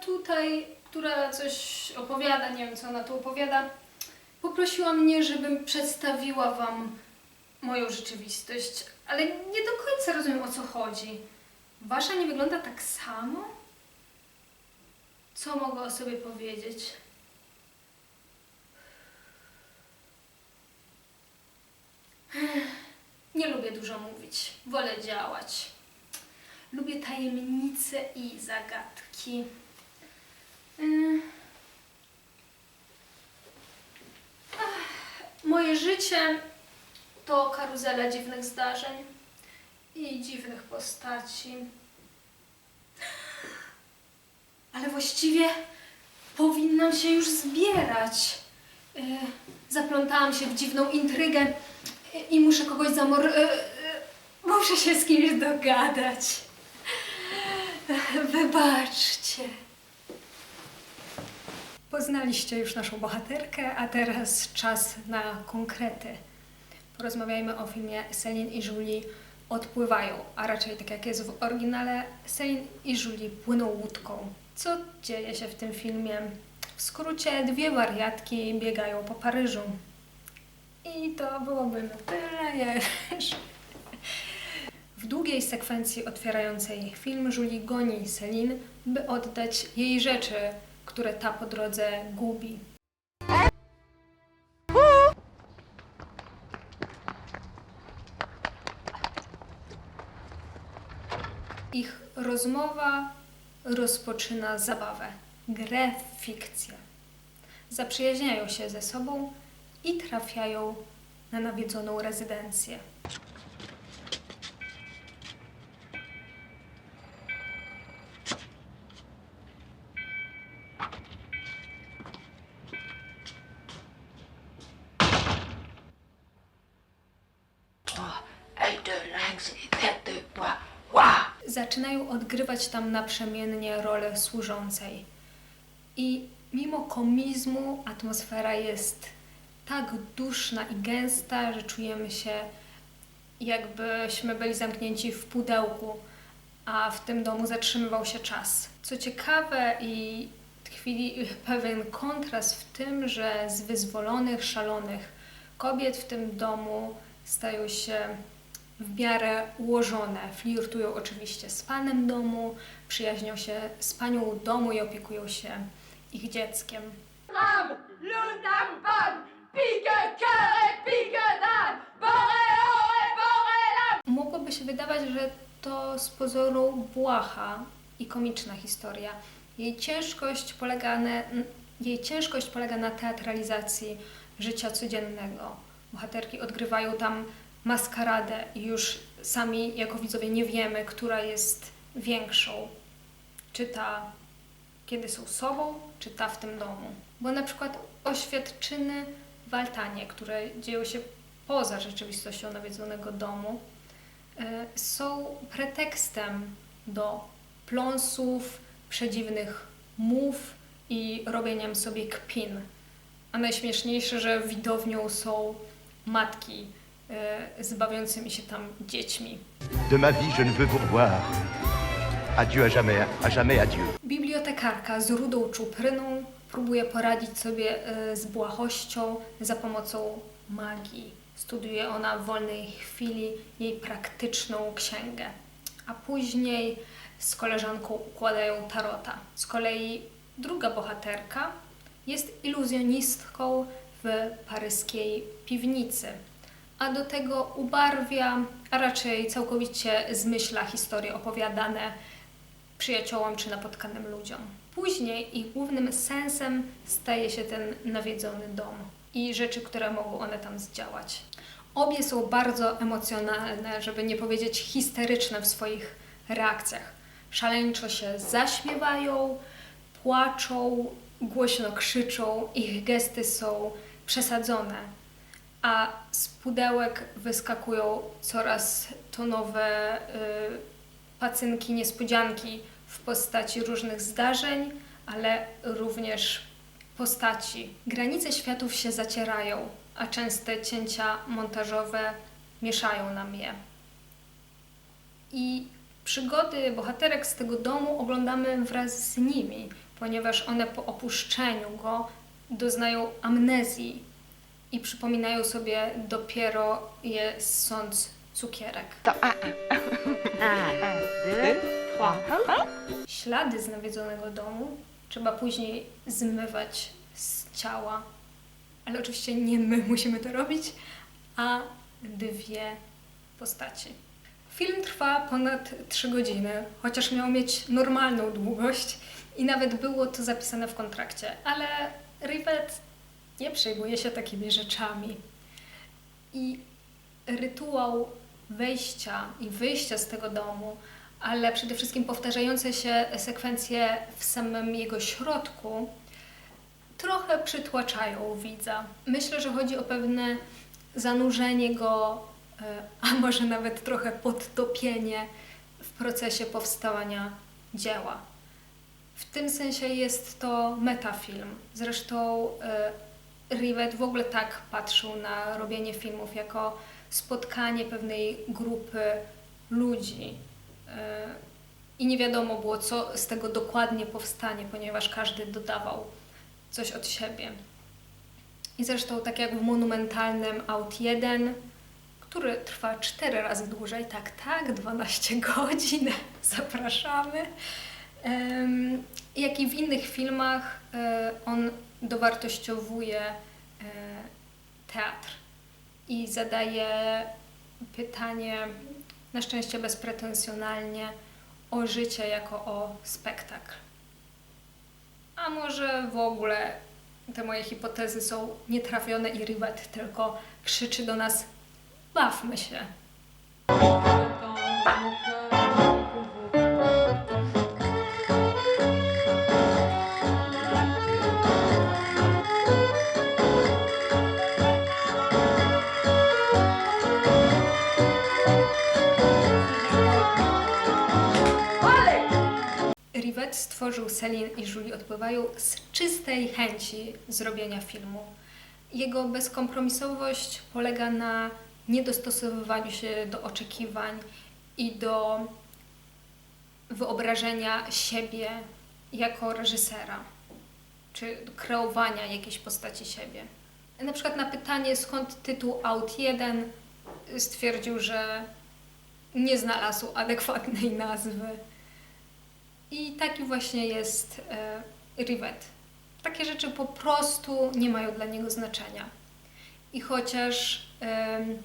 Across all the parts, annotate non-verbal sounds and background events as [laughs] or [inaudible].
tutaj, która coś opowiada, nie wiem co ona tu opowiada, poprosiła mnie, żebym przedstawiła Wam moją rzeczywistość, ale nie do końca rozumiem o co chodzi. Wasza nie wygląda tak samo? Co mogę o sobie powiedzieć? Nie lubię dużo mówić, wolę działać. Lubię tajemnice i zagadki. Ach, Moje życie to karuzela dziwnych zdarzeń i dziwnych postaci. Ale właściwie powinnam się już zbierać. Yy, zaplątałam się w dziwną intrygę i muszę kogoś zamor... Yy, muszę się z kimś dogadać. Wybaczcie. Poznaliście już naszą bohaterkę, a teraz czas na konkrety. Porozmawiajmy o filmie Celine i Julie odpływają, a raczej tak jak jest w oryginale, Celine i Julie płyną łódką. Co dzieje się w tym filmie? W skrócie, dwie wariatki biegają po Paryżu. I to byłoby na tyle. Już. W długiej sekwencji otwierającej film Julie goni Celine, by oddać jej rzeczy, które ta po drodze gubi. Ich rozmowa rozpoczyna zabawę, grę w fikcję. Zaprzyjaźniają się ze sobą i trafiają na nawiedzoną rezydencję. Odgrywać tam naprzemiennie rolę służącej. I mimo komizmu atmosfera jest tak duszna i gęsta, że czujemy się jakbyśmy byli zamknięci w pudełku, a w tym domu zatrzymywał się czas. Co ciekawe i tkwi [laughs] pewien kontrast w tym, że z wyzwolonych, szalonych kobiet w tym domu stają się w miarę ułożone. Flirtują oczywiście z panem domu, przyjaźnią się z panią domu i opiekują się ich dzieckiem. Lunam, pan, d'âne, boréo et borélam. Mogłoby się wydawać, że to z pozoru błaha i komiczna historia. Jej ciężkość polega na, jej ciężkość polega na teatralizacji życia codziennego. Bohaterki odgrywają tam maskaradę i już sami jako widzowie nie wiemy, która jest większą. Czy ta, kiedy są sobą, czy ta w tym domu. Bo na przykład oświadczyny w altanie, które dzieją się poza rzeczywistością nawiedzonego domu, e, są pretekstem do pląsów, przedziwnych mów i robieniem sobie kpin. A najśmieszniejsze, że widownią są matki z bawiącymi się tam dziećmi. De ma vie, je ne veux vous revoir. Adieu à jamais, à jamais adieu. Bibliotekarka z rudą czupryną próbuje poradzić sobie e, z błahością za pomocą magii. Studiuje ona w wolnej chwili jej praktyczną księgę, a później z koleżanką układają tarota. Z kolei druga bohaterka jest iluzjonistką w paryskiej piwnicy, a do tego ubarwia, a raczej całkowicie zmyśla historie opowiadane przyjaciołom czy napotkanym ludziom. Później ich głównym sensem staje się ten nawiedzony dom i rzeczy, które mogą one tam zdziałać. Obie są bardzo emocjonalne, żeby nie powiedzieć histeryczne w swoich reakcjach. Szaleńczo się zaśmiewają, płaczą, głośno krzyczą, ich gesty są przesadzone, a z pudełek wyskakują coraz to nowe y, pacynki, niespodzianki w postaci różnych zdarzeń, ale również postaci. Granice światów się zacierają, a częste cięcia montażowe mieszają nam je. I przygody bohaterek z tego domu oglądamy wraz z nimi, ponieważ one po opuszczeniu go doznają amnezji i przypominają sobie dopiero je sąc cukierek. Ślady z nawiedzonego domu trzeba później zmywać z ciała, ale oczywiście nie my musimy to robić, a dwie postaci. Film trwa ponad 3 godziny, chociaż miał mieć normalną długość i nawet było to zapisane w kontrakcie, ale Rivet nie przejmuje się takimi rzeczami. I rytuał wejścia i wyjścia z tego domu, ale przede wszystkim powtarzające się sekwencje w samym jego środku, trochę przytłaczają widza. Myślę, że chodzi o pewne zanurzenie go, e, a może nawet trochę podtopienie w procesie powstawania dzieła. W tym sensie jest to metafilm. Zresztą e, Rivet w ogóle tak patrzył na robienie filmów jako spotkanie pewnej grupy ludzi. E, I nie wiadomo było, co z tego dokładnie powstanie, ponieważ każdy dodawał coś od siebie. I zresztą tak jak w monumentalnym Out 1, który trwa 4 razy dłużej, tak, tak, 12 [laughs] godzin, zapraszamy. Jak i w innych filmach, e, on dowartościowuje e, teatr i zadaje pytanie, na szczęście bezpretensjonalnie, o życie jako o spektakl. A może w ogóle te moje hipotezy są nietrafione i Rivet tylko krzyczy do nas bawmy się. Rivet stworzył Celine i Julie odpływają z czystej chęci zrobienia filmu. Jego bezkompromisowość polega na niedostosowywaniu się do oczekiwań i do wyobrażenia siebie jako reżysera, czy kreowania jakiejś postaci siebie. Na przykład na pytanie, skąd tytuł Out 1, stwierdził, że nie znalazł adekwatnej nazwy. I taki właśnie jest e, Rivet. Takie rzeczy po prostu nie mają dla niego znaczenia. I chociaż em,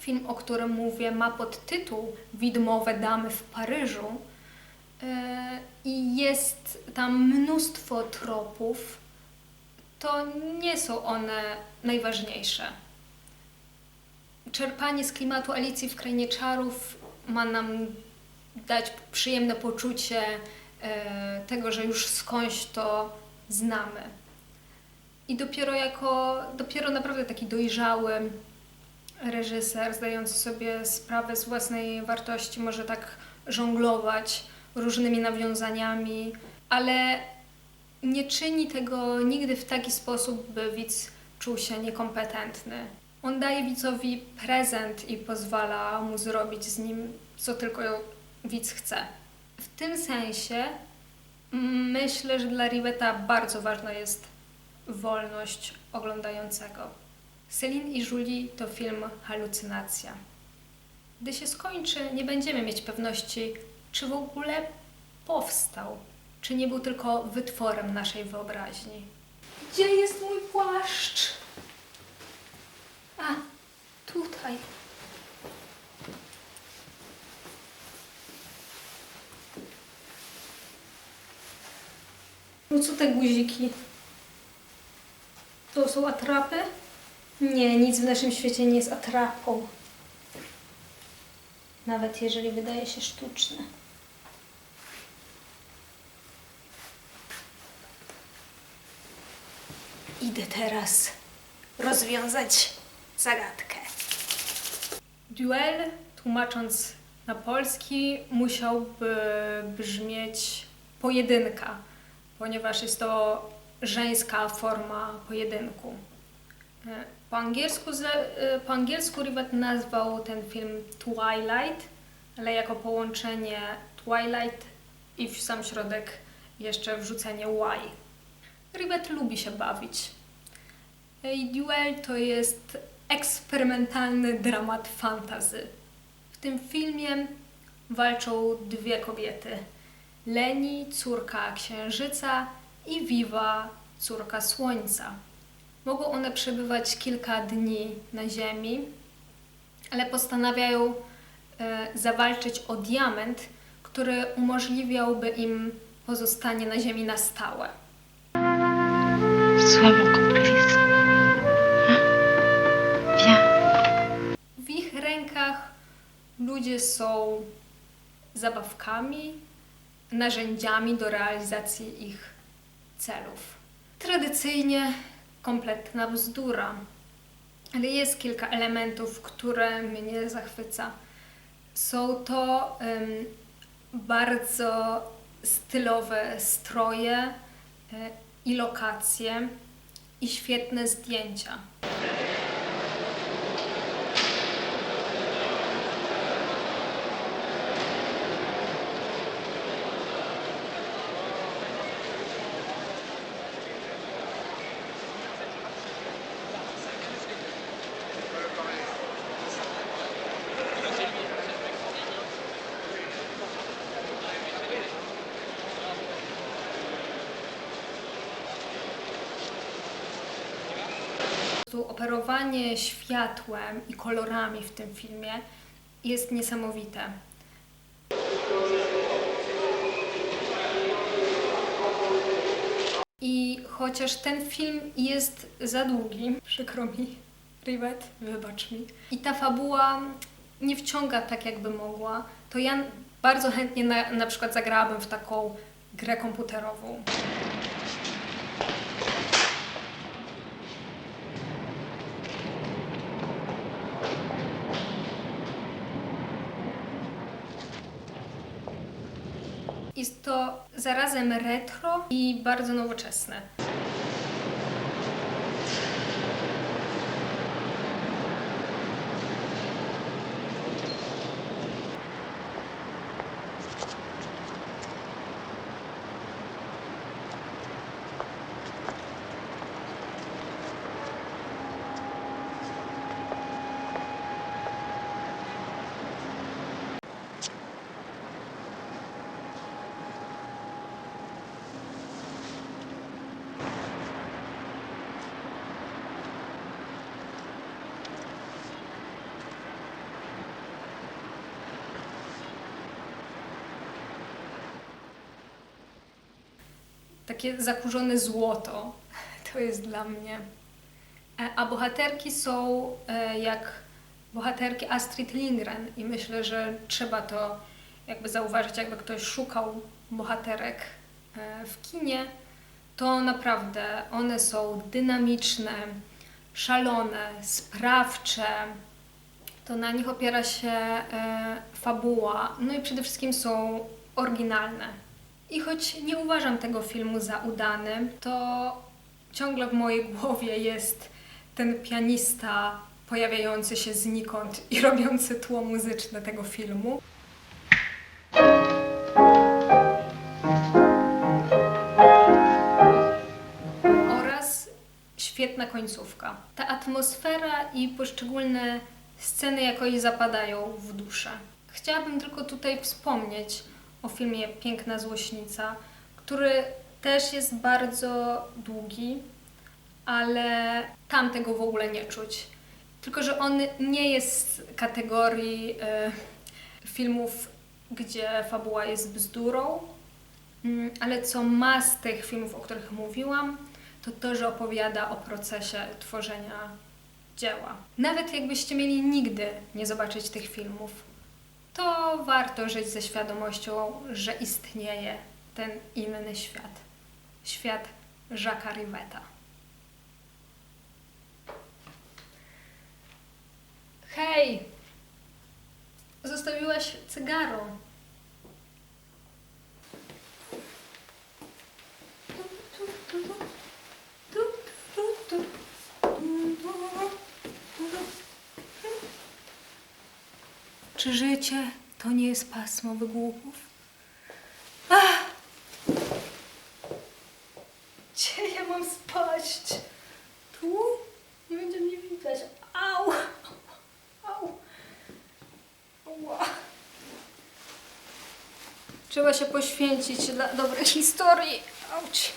film, o którym mówię, ma podtytuł Widmowe damy w Paryżu e, i jest tam mnóstwo tropów, to nie są one najważniejsze. Czerpanie z klimatu Alicji w Krainie Czarów ma nam dać przyjemne poczucie e, tego, że już skądś to znamy. I dopiero jako, dopiero naprawdę taki dojrzały reżyser, zdający sobie sprawę z własnej wartości, może tak żonglować różnymi nawiązaniami, ale nie czyni tego nigdy w taki sposób, by widz czuł się niekompetentny. On daje widzowi prezent i pozwala mu zrobić z nim, co tylko widz chce. W tym sensie mm, myślę, że dla Riveta bardzo ważna jest wolność oglądającego. Celine i Julie to film halucynacja. Gdy się skończy, nie będziemy mieć pewności, czy w ogóle powstał, czy nie był tylko wytworem naszej wyobraźni. Gdzie jest mój płaszcz? A, tutaj. Co te guziki? To są atrapy? Nie, nic w naszym świecie nie jest atrapą. Nawet jeżeli wydaje się sztuczne. Idę teraz rozwiązać zagadkę. Duel, tłumacząc na polski, musiałby brzmieć pojedynka, ponieważ jest to żeńska forma pojedynku. E, Po angielsku, e, po angielsku Rivet nazwał ten film Twilight, ale jako połączenie Twilight i w sam środek jeszcze wrzucenie Y. Rivet lubi się bawić. Jej Duel to jest eksperymentalny dramat fantazy. W tym filmie walczą dwie kobiety. Leni, córka księżyca i Viva, córka słońca. Mogą one przebywać kilka dni na ziemi, ale postanawiają e, zawalczyć o diament, który umożliwiałby im pozostanie na ziemi na stałe. Viens. W ich rękach ludzie są zabawkami, narzędziami do realizacji ich celów. Tradycyjnie kompletna bzdura, ale jest kilka elementów, które mnie zachwyca. Są to em, bardzo stylowe stroje e, i lokacje i świetne zdjęcia. Prostu operowanie światłem i kolorami w tym filmie jest niesamowite. I chociaż ten film jest za długi, przykro mi, Rivet, wybacz mi, i ta fabuła nie wciąga tak, jakby mogła, to ja bardzo chętnie na, na przykład zagrałabym w taką grę komputerową. Zarazem retro i bardzo nowoczesne. Takie zakurzone złoto [laughs] to jest dla mnie. E, A bohaterki są e, jak bohaterki Astrid Lindgren i myślę, że trzeba to jakby zauważyć, jakby ktoś szukał bohaterek e, w kinie, to naprawdę one są dynamiczne, szalone, sprawcze. To na nich opiera się fabuła, no i przede wszystkim są oryginalne. I choć nie uważam tego filmu za udany, to ciągle w mojej głowie jest ten pianista pojawiający się znikąd i [laughs] robiący tło muzyczne tego filmu. Oraz świetna końcówka. Ta atmosfera i poszczególne sceny jakoś zapadają w duszę. Chciałabym tylko tutaj wspomnieć o filmie Piękna Złośnica, który też jest bardzo długi, ale tam tego w ogóle nie czuć. Tylko, że on nie jest z kategorii e, filmów, gdzie fabuła jest bzdurą, Mm, ale co ma z tych filmów, o których mówiłam, to to, że opowiada o procesie tworzenia dzieła. Nawet jakbyście mieli nigdy nie zobaczyć tych filmów, to warto żyć ze świadomością, że istnieje ten inny świat. Świat Jacques'a Rivetta. Hej! Zostawiłaś cygaro. Czy życie to nie jest pasmo wygłupów? Ach! Gdzie ja mam spaść? Tu? Nie będzie mnie widać. Au! Au! Ała. Trzeba się poświęcić dla dobrej historii. Auć.